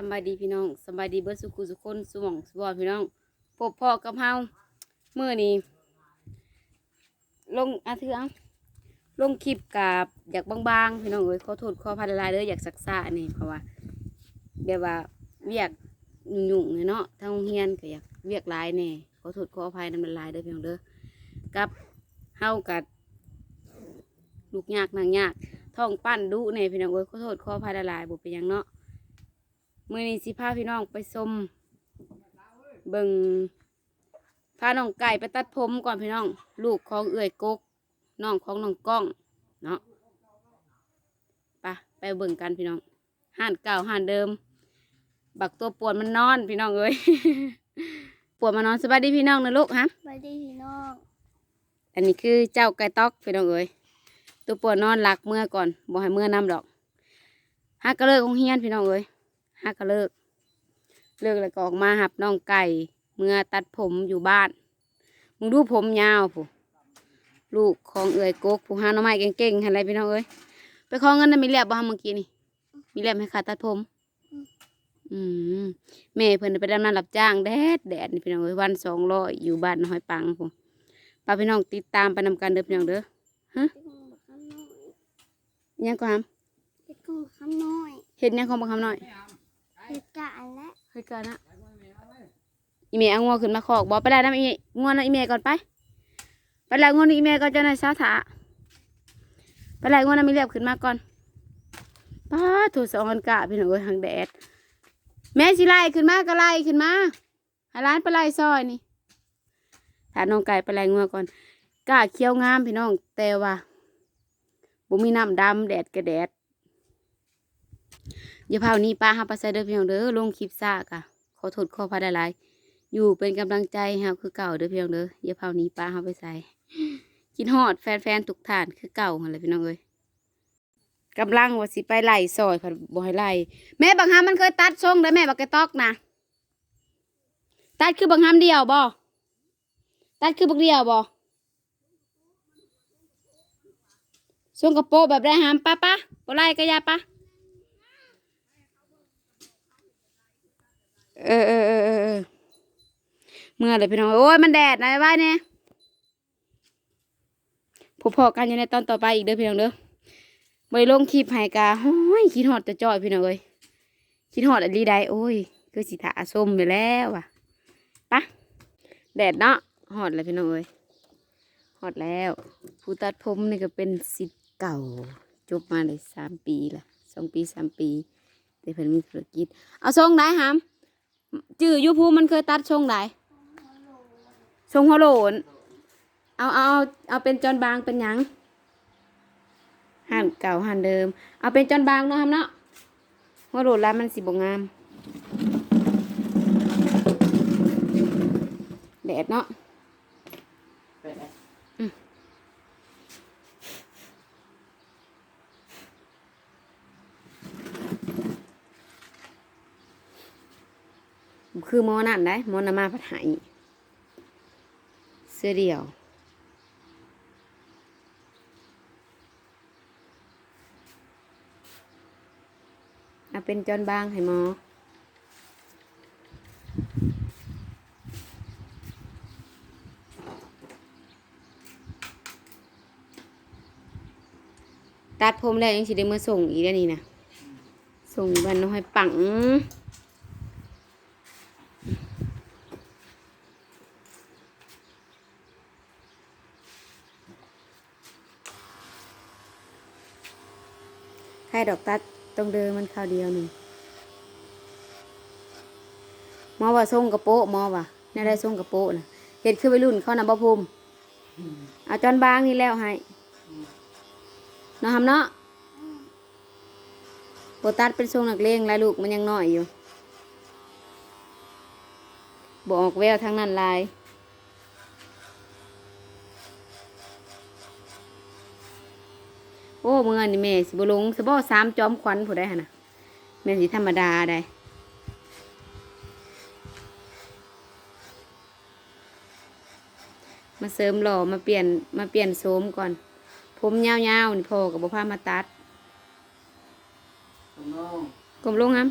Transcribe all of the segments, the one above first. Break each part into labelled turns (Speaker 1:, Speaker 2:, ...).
Speaker 1: สบายดีพี่น้องสบายดีเบิดสุขุสุขคนสมองสวอพี่น้องพบพ่อกับเฮาเมื่อนี้ลงอาเทืองลงคลิปกับอยากบางๆพี่น้องเอ้ยขอโทษขอพันลายเด้ออยากสักษานี่เพราะว่าแบบว่าเวียกยุ่งๆเนาะทางโรงเรียนก็อยากเวียกลายแน่ขอโทษขออภัยนำลายเด้อพี่น้องเด้อกับเฮากับลูกยากนางยากท้องปั้นดุแน่พี่น้องเอ้ยขอโทษขออภัยลายบ่เป็นยังเนาะ มื่อนี้สิพาพี่น้องไปชมเบิงพาน้องไก่ไปตัดผมก่อนพี่น้อง ลูกของเอื่อยกกน้องของน้องก้องเนาะไปไปเบิ่งกันพี่น้องห้านเก่าห้านเดิม บักตัวปวดมันนอนพี่น้องเอ้ยปวดมานอนสบายดีพี่น้องนะลูกฮะ
Speaker 2: ไปดีพี่น้อง
Speaker 1: อันนี้คือเจ้าไก่ต๊อกพี่น้องเอ้ยตัวปวดนอนหลักเมื่อก่อนบ่ให้เมื่อนํดอกฮักก็เลิกของเฮียนพี่น้องเอ้ย ฮักก็เลิก เลิกแล้วก็ออกมาหับน้องไก่ เมื่อตัดผมอยู่บ้าน มึงดูผมยาวผู้ลูกของเอ้ยกกผู้หาหน้อไม้เก่งๆอะไรพี่น้องเอ้ยไปขอเงินนะมีแลบบ่ฮะเมื่อกี้นี่ มีแลบให้ขาตัดผม อืมแม่เพิ่นไปดำน้ำรับจ้างแดดแดดนี่พี่น้องเอ้ยวันสองร้อยอยู่บ้านน้อยปังผมป้าพี่น้องติดตามไปนำกันเด้อพี่น้องเด้อ
Speaker 2: เฮ็ดของบักคำน้อย
Speaker 1: อิหยังก็ท
Speaker 2: เฮ็ดของบักคำน้อยำ
Speaker 1: เห็ดอิหยังของบักคำหน่อย
Speaker 2: เฮ็ดกะอันและ
Speaker 1: เฮ้ยกันนะอีเมย์เอางัวขึ้นมาขอกบอกไปได้นะอีงัวนะอีเมย์ก่อนไป ไปแล้วงัวนะอีเมย์ก่อนเจะนายสาถาไปแล้วงัวนะมีเรียบขึ้นมาก่อนป้าถูสองกันกะพี่น้องเอ้ยทางแดด แม่สิไล่ขึ้นมาก็ไล่ขึ้นมาหาร้านไปไล่ซอยนี่ถาน้องไก่ไปไล่งัวก่อนกะเคี้ยวงามพี่น้องแต่ว่าบ่มีน้ำดำแดดก็แดด อย่าพานี้ป้าหาปลาใส่เด้อพี่น้องเด้อลงคลิปซากะขอโทษขอพาได้หลายอยู่เป็นกำลังใจให้เราคือเก่าเด้อพี่น้องเด้ออย่าพานี้ป้าหาไปใส่กินฮอดแฟนๆทุกท่านคือเก่าหั่นแหละพี่น้องเอ้ยกำลังว่าสิไปไล่ซอยผัดบ่ให้ไล่แม่บางฮามมันเคยตัดทรงได้อแม่บักกระตอกนะตัดคือบางฮามเดียวบ่ตัดคือบักเดียวบ่ทรงกระโปงแบบได้ฮามป้าป้าบ่ไล่ก็อยาป้า เออเออเออเออเมื่อเลยพี่น้องโอ้ยมันแดดนะไว้เนี่ยพบพอกันยู่ในตอนต่อไปอีกเด้อพี่น้องเด้อไปลงคลิปให้กาโอ้ยคิดหอดจะจ่อยพี่น้องเอ้ยคิดหอดอะไรได้โอ้ยคือสิถาส้มไปแล้วว่ะปะแดดเนาะหอดเลยพี่น้องเอ้ยหอดแล้ว ผู้ตัดผมนี่ก็เป็นสิทธิ์เก่าจบมาเลยสามปีละสองปีสามปี แต่เพิ่นมีธุรกิจ เอาทรงไหนหาม จื้อยูภูมันเคยตัดทรงไหนทรงหัวโหลนเอาเอาเอาเอาเป็นจอนบางเป็นหยังหันเก่าหันเดิม เอาเป็นจอนบางเนาะครับเนาะหัวโหลนแล้วมันสิบงามแดดเนาะ คือมอนั่นได้มอนามาพัดหายเสื้อเดียว เอาเป็นจอนบางให้มอตัดผมแล้วยังสิได้มาส่งอีกแล้วนี่นะส่งบ้านน้อยปัง แค่ดอกตัดตรงเดิมมันข้าวเดียวหนึ่งมอว่าส่งกระโปะมอว่าน่าได้ส่งกระโปะนะเห็ดคือวัยรุ่นเขานำบะพุมเอาจอนบางนี่แล้วให้เนะทำเนาะโปตัดเป็นทรงนักเลงลายลูกมันยังน้อยอยู่บอกแววทั้งนั้นลาย โอ้เมื่อนี่แม่สิบลงสบอสามจอมควันผู้ได้ฮะนะแม่สีธรรมดาได้มาเสริมหล่อมาเปลี่ยนมาเปลี่ยนโสมก่อน ผมยาวๆนี่พอกับบุพามาตัด
Speaker 3: ก
Speaker 1: ลมลงครับ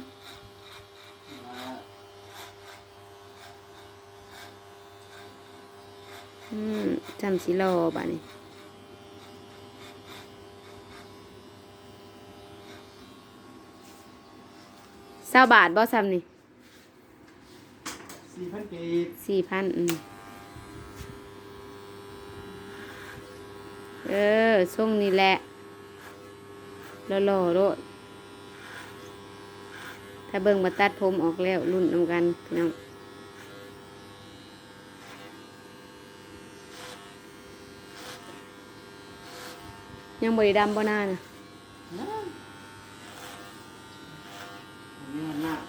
Speaker 1: อืมจำสีหล่อบ้านี้ เศร้าบาทบ่ซ้ำนี่
Speaker 3: สี่พันกีบ
Speaker 1: สี่พันอืมเออส่งนี่แหละรอรอโรดถ้าเบิ่งมาตัดผมออกแล้วรุ่นนำกันพี่น้องยังบริดำบ่หน้านะ
Speaker 3: อันนี้มันมาก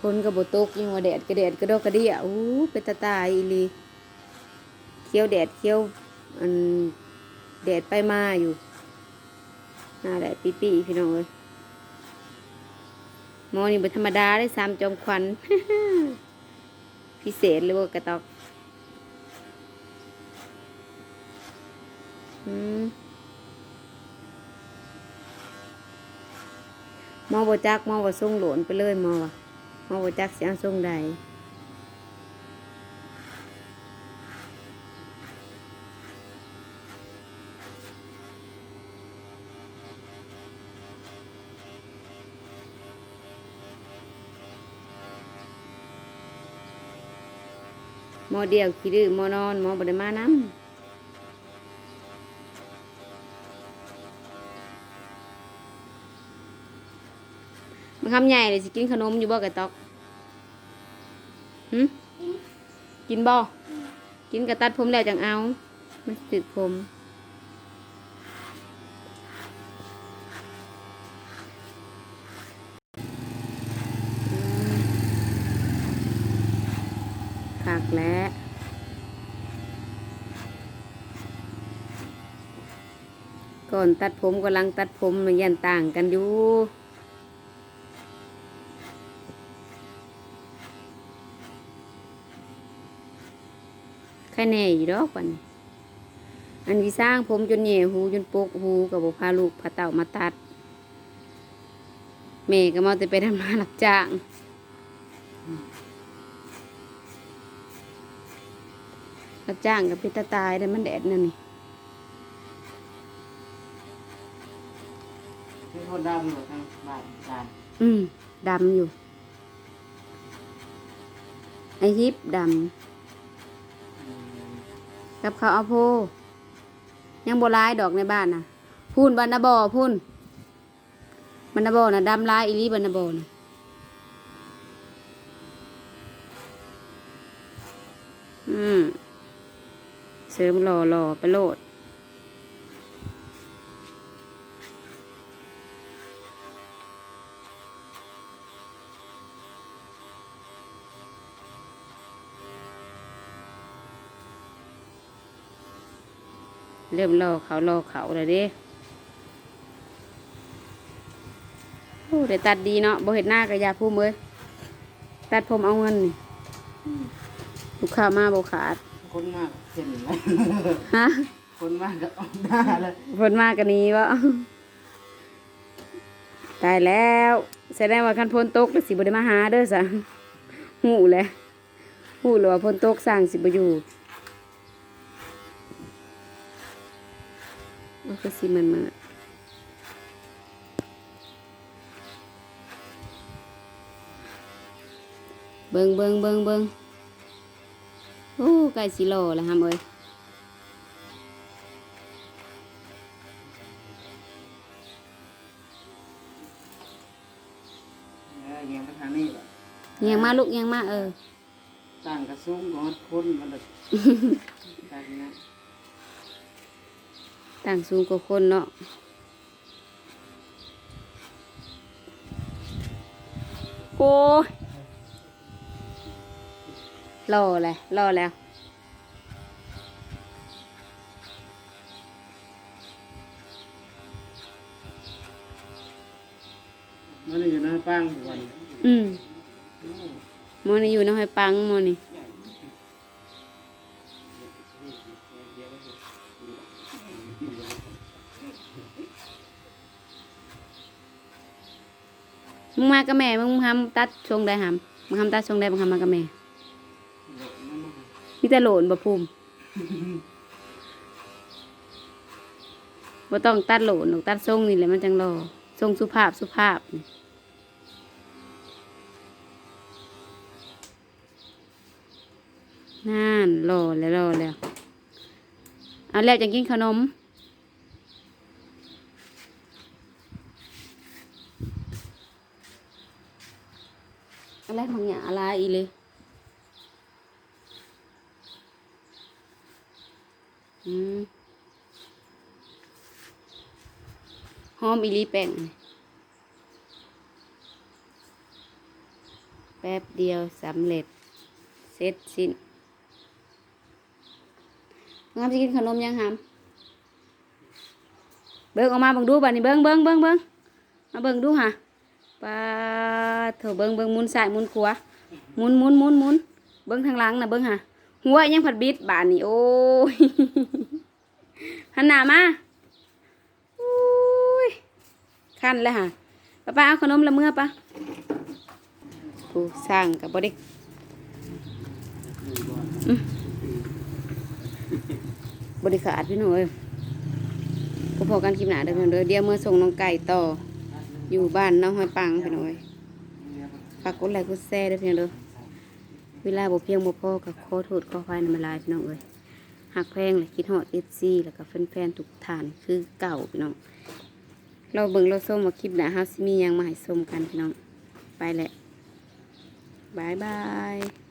Speaker 1: คนกับบตกยังว่าแดดกระแดดกระดอกกระเดียอู้เป็นตาตายอีลีเคี้ยวแดดเคี้ยวอันแดดไปมาอยู่น้าแดดปีปีพี่น้องเอ้ยมอนี่เป็นธรรมดาได้สามจอมควันพิเศษเลยว่ากระตอกอืม มอบจักมอบส่งหลนไปเลยมอวะหมอบจักเสียงส่งใดมอเดียวขี้ดื้อมอนอนมอบไดมาน้ำ มันคำใหญ่เลยสิกินขนมอยู่บ่กระตอกหึกินบ่กินกระตัดผมแล้วจังเอา มันสิตึกผมคักแล้วก่อนตัดผมกำลังตัดผมมันยันต่างกันอยู่ ครแน่อยู่ดอกวันอันที่สร้างผมจนเหย่หูจนปกหูกับบุพาลูกพาเต่ามาตัดแม่ก็มาแต่ไปทำงานรับจ้างรับจ้างกับพิตาตายแต่มันแดดนั่นนี่
Speaker 3: ที่คนดำอยู่ทางบ้านจาน
Speaker 1: อืมดำอยู่ไอฮิปดำ กับเขาเอาโพ ยังโบร้ายดอกในบ้านนะพุ่นบรรณบอพุ่นบรรณบอนะดำลายอิลีบรรณบอนะอืมเสริมหล่อหล่อไปโลด ริ่มรอเขารอเขาเลยเด้โอ้ได้ตัดดีเนาะบ่เห็ดหน้ากับยาพูมเลยตัดผมเอาเงินนี่ลูกค้ามาบ่ขาด
Speaker 3: คนมากเห็นไหม
Speaker 1: ฮะ
Speaker 3: คนมากก็ออกหน้าเลย
Speaker 1: ผลมากกันนี้วะตายแล้วแสดงว่าคันพ้นตกแล้วสิบ่ได้มาหาเด้อสะหูแหละหูหรือว่าพ้นตกสร้างสิบ่อยู่ มันก็สิมันมาเบิงเบิงเบิงเบิงโอ้ไก่สิโลแล้วฮะเอ้ย
Speaker 3: เออเงี้ยมาทางนี้แบบ
Speaker 1: เงียงมาลูกเงียงมาเออ
Speaker 3: ต่างกระซุ้งของคนมันแบบ ต่างนะ
Speaker 1: ต่างสูงกว่าคนเนาะโอ้ยรอเลยรอแล้ว
Speaker 3: มันอยู่หน้าป้างทุกวัน
Speaker 1: อืมโมอนี่อยู่น้องให้ปังโมอนี่ มึงมากับแม่ มึงทำตัดชงได้หำมึงทำตัดชงได้มึงทำมากับแม่มีแต่โหลนบ่ภูมิบ่ต้องตัดโหลนหรอกตัดทรงนี่แหละมันจังรอทรงสุภาพสุภาพนี่นั่นรอแล้วรอแล้วเอาแล้วจะกินขนม อะไรบางอย่างอะไรอีเลยอืมหอมอีลีแป้งแป๊บเดียวสำเร็จ เสร็จสิ้นงามจะกินขนมยังหามเบิ้งออกมาเบิ่งดูบัดนี้เบิ้งเบิ้งเบิ้งเบิ้งมาเบิ้งดูฮะ ปาเถอะเบิ้งเบิ้งมุนซ้ายมุนขวามุนมุนมุนมุนเบิ้งทางหลังนะเบิ้งฮะหัวยังผัดบิดบานนี่โอ้ยหันหน้ามาอุ้ยคันแล้วฮะป้าป้าเอาขนมละเมื่อปะผู้สร้างกับบไดิบริขาดพี่หน่อยก็พอกันคลิปหนาเด้อพี่น้องเด้อเดี๋ยวเมื่อส่งน้องไก่ต่อ อยู่บ้านน้องห้อยปังพี่น้อยฝากกดไลค์กดแชร์ด้วยพี่น้องเด้อเวลาบ่เพียงบ่พอกับขอโทษขออภัยนมาลายพี่น้องเอ้ยหักแพงเลยคิดฮอดเอฟซีแล้วก็แฟนๆทุกท่านคือเก่าพี่น้อง เราเบิ่งเราส้มว่าคลิปหน้าเฮาสิมีหยังมาให้ส้มกันพี่น้อง ไปแหละบายบาย